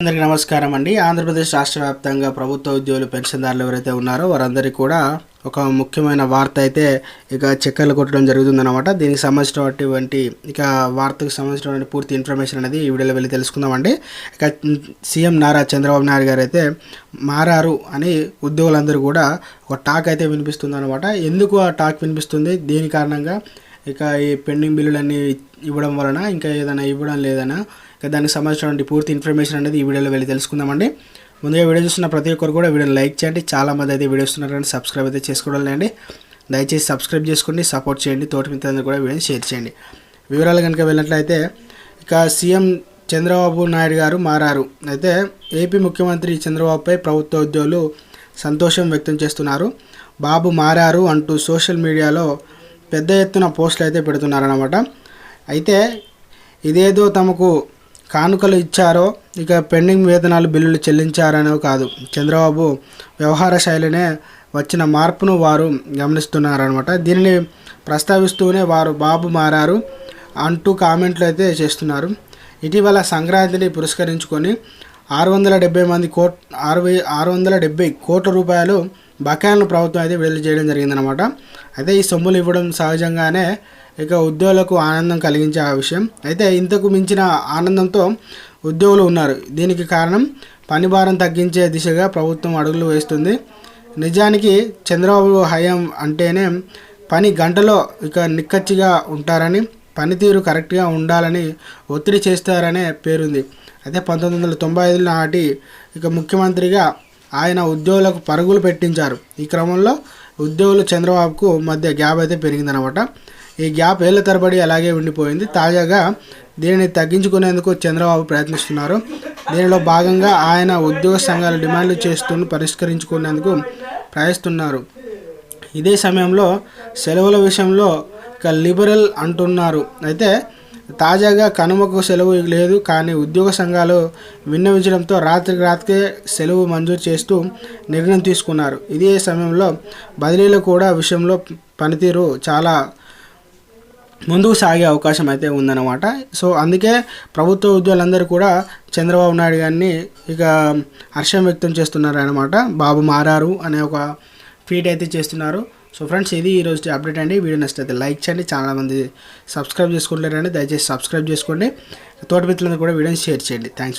అందరికీ నమస్కారం అండి. ఆంధ్రప్రదేశ్ రాష్ట్ర వ్యాప్తంగా ప్రభుత్వ ఉద్యోగులు పెన్షన్దారులు ఎవరైతే ఉన్నారో వారందరికీ కూడా ఒక ముఖ్యమైన వార్త అయితే ఇక చెక్కర్లు కొట్టడం జరుగుతుందన్నమాట. దీనికి సంబంధించినటువంటి ఇక వార్తకు సంబంధించినటువంటి పూర్తి ఇన్ఫర్మేషన్ అనేది ఈ వీడియోలో వెళ్ళి తెలుసుకుందామండి. ఇక సీఎం నారా చంద్రబాబు నాయుడు గారు అయితే మారారు అని ఉద్యోగులందరూ కూడా ఒక టాక్ అయితే వినిపిస్తుంది అనమాట ఎందుకు ఆ టాక్ వినిపిస్తుంది? దీని కారణంగా ఇక ఈ పెండింగ్ బిల్లులన్నీ ఇవ్వడం వలన ఇంకా ఏదైనా ఇవ్వడం లేదనా ఇక దానికి సంబంధించినటువంటి పూర్తి ఇన్ఫర్మేషన్ అనేది ఈ వీడియోలో వెళ్ళి తెలుసుకుందామండి. ముందుగా వీడియో చూస్తున్న ప్రతి ఒక్కరు కూడా వీడియోని లైక్ చేయండి. చాలా మంది అయితే వీడియో చూస్తున్నారు కానీ సబ్స్క్రైబ్ అయితే చేసుకోవడం లేండి దయచేసి సబ్స్క్రైబ్ చేసుకోండి సపోర్ట్ చేయండి తోటి మిత్రులందరూ కూడా వీడియోని షేర్ చేయండి. వివరాలు కనుక వెళ్ళినట్లయితే ఇక సీఎం చంద్రబాబు నాయుడు గారు మారారు. అయితే ఏపీ ముఖ్యమంత్రి చంద్రబాబుపై ప్రభుత్వ ఉద్యోగులు సంతోషం వ్యక్తం చేస్తున్నారు. బాబు మారారు అంటూ సోషల్ మీడియాలో పెద్ద ఎత్తున పోస్టులు అయితే పెడుతున్నారనమాట అయితే ఇదేదో తమకు కానుకలు ఇచ్చారో ఇక పెండింగ్ వేతనాలు బిల్లులు చెల్లించారనో కాదు. చంద్రబాబు వ్యవహార శైలినే వచ్చిన మార్పును వారు గమనిస్తున్నారనమాట దీనిని ప్రస్తావిస్తూనే వారు బాబు మారారు అంటూ కామెంట్లు అయితే చేస్తున్నారు. ఇటీవల సంక్రాంతిని పురస్కరించుకొని ఆరు వందల డెబ్బై మంది కోట్ ఆరు ఆరు వందల డెబ్బై కోట్ల రూపాయలు బకాయిలను ప్రభుత్వం అయితే విడుదల చేయడం జరిగిందనమాట అయితే ఈ సొమ్ములు ఇవ్వడం సహజంగానే ఇక ఉద్యోగులకు ఆనందం కలిగించే ఆ విషయం. అయితే ఇంతకు మించిన ఆనందంతో ఉద్యోగులు ఉన్నారు. దీనికి కారణం పని భారం తగ్గించే దిశగా ప్రభుత్వం అడుగులు వేస్తుంది. నిజానికి చంద్రబాబు హయాం అంటేనే పని గంటలో ఇక నిక్కచ్చిగా ఉంటారని పనితీరు కరెక్ట్గా ఉండాలని ఒత్తిడి చేస్తారనే పేరుంది. అయితే పంతొమ్మిది వందల తొంభై ఐదు నాటి ఇక ముఖ్యమంత్రిగా ఆయన ఉద్యోగులకు పరుగులు పెట్టించారు. ఈ క్రమంలో ఉద్యోగులు చంద్రబాబుకు మధ్య గ్యాప్ అయితే పెరిగిందనమాట ఈ గ్యాప్ ఏళ్ళ తరబడి అలాగే ఉండిపోయింది. తాజాగా దీనిని తగ్గించుకునేందుకు చంద్రబాబు ప్రయత్నిస్తున్నారు. దీనిలో భాగంగా ఆయన ఉద్యోగ సంఘాలు డిమాండ్లు చేస్తూ పరిష్కరించుకునేందుకు ప్రయత్నిస్తున్నారు. ఇదే సమయంలో సెలవుల విషయంలో లిబరల్ అంటున్నారు. అయితే తాజాగా కనుమకు సెలవు లేదు కానీ ఉద్యోగ సంఘాలు విన్నవించడంతో రాత్రికి రాత్రికే సెలవు మంజూరు చేస్తూ నిర్ణయం తీసుకున్నారు. ఇదే సమయంలో బదిలీలు కూడా విషయంలో పనితీరు చాలా ముందుకు సాగే అవకాశం అయితే ఉందన్నమాట. సో అందుకే ప్రభుత్వ ఉద్యోగులందరూ కూడా చంద్రబాబు నాయుడు గారిని ఇక హర్షం వ్యక్తం చేస్తున్నారు అనమాట బాబు మారారు అనే ఒక ఫీట్ అయితే చేస్తున్నారు. సో ఫ్రెండ్స్ ఇది ఈరోజు అప్డేట్ అండి. వీడియో నచ్చితే లైక్ చేయండి. చాలా మంది సబ్స్క్రైబ్ చేసుకోవట్లేరండి దయచేసి సబ్స్క్రైబ్ చేసుకోండి. తోటి మిత్రులందరూ కూడా వీడియోని షేర్ చేయండి. థ్యాంక్స్